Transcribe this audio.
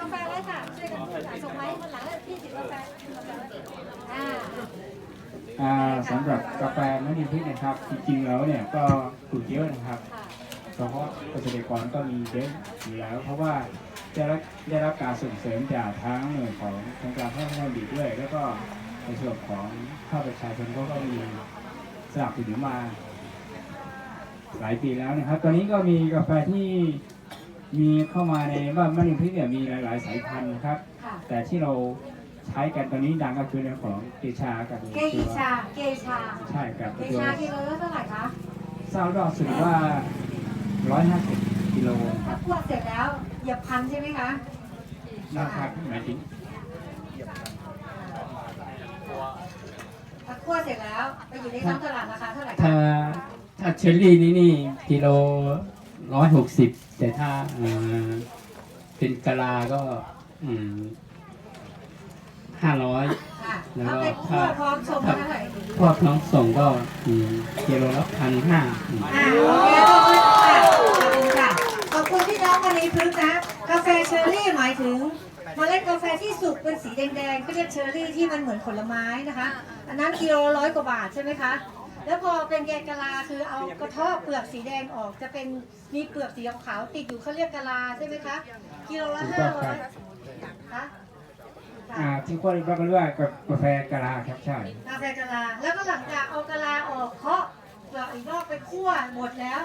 กาแฟไว้ค่ะ ช่วยกันพูดค่ะส่งไม้คนหลังแล้วพี่ถือกาแฟกาแฟไว้อ่าอ่าสำหรับกาแฟมะนินพิษนะครับ จริงๆแล้วเนี่ยก็ปลูกเยอะนะครับค่ะเฉพาะเกษตรกรก็มีเยอะอยู่แล้ว เพราะว่าได้รับได้รับการส่งเสริมจากทั้งหน่วยของโครงการพัฒนาดีด้วย แล้วก็ในส่วนของภาคประชาชนก็ก็มีสนับสนุนมา หลายปีแล้วนะครับ ตอนนี้ก็มีกาแฟที่ มีเข้ามาในว่ามะนินพิษเนี่ยมีหลาย ๆ สายพันธุ์นะครับ ค่ะ แต่ที่เราใช้กันตอนนี้ดังก็คือเรื่องของเกชากับเกอิชา เกชา ใช่กับเกตัวชากิโลละเท่าไหร่คะทราบว่าสุดว่า 150กิโลคถ้ารับพวกเสร็จแล้วเหยียบพันใช่ไหมคะนะครับหมายถึงถ้าคั่วเสร็จแล้วไปอยู่ในท้องตลาดราคาเท่าไหร่คะถ้าถ้าเชอรี่นี่นี่กิโล ร้อยหกสิบแต่ถ้าเป็นกะลาก็ห้าร้อยแล้วก็เป็นคั่วพร้อมชมเท่าพวกน้องส่งก็กิโลละพันห้าอ่าโอเคขอบคุณค่ะขอบคุณที่น้องวันนี้พึกนะ กาแฟเชอร์รี่หมายถึงเมล็ดกาแฟที่สุกเป็นสีแดงๆก็เรียกเชอร์รี่ที่มันเหมือนผลไม้นะคะ อันนั้นกิโลร้อยกว่าบาทใช่ไหมคะ แล้วพอเป็นแกงกะลาคือเอากระเทาะเปลือกสีแดงออกจะเป็นมีเปลือกสีขาวๆติดอยู่เขาเรียกกะลาใช่ไหมคะกิโลละถูกห้าต้องคร้รัอบยคะอ่าที่คนเราก็เรียกว่ากาแฟกะลาครับใช่ กาแฟกะลาแล้วก็หลังจากเอากะลาออกเคาะเปลือกอีกรอบไปคั่วหมดแล้ว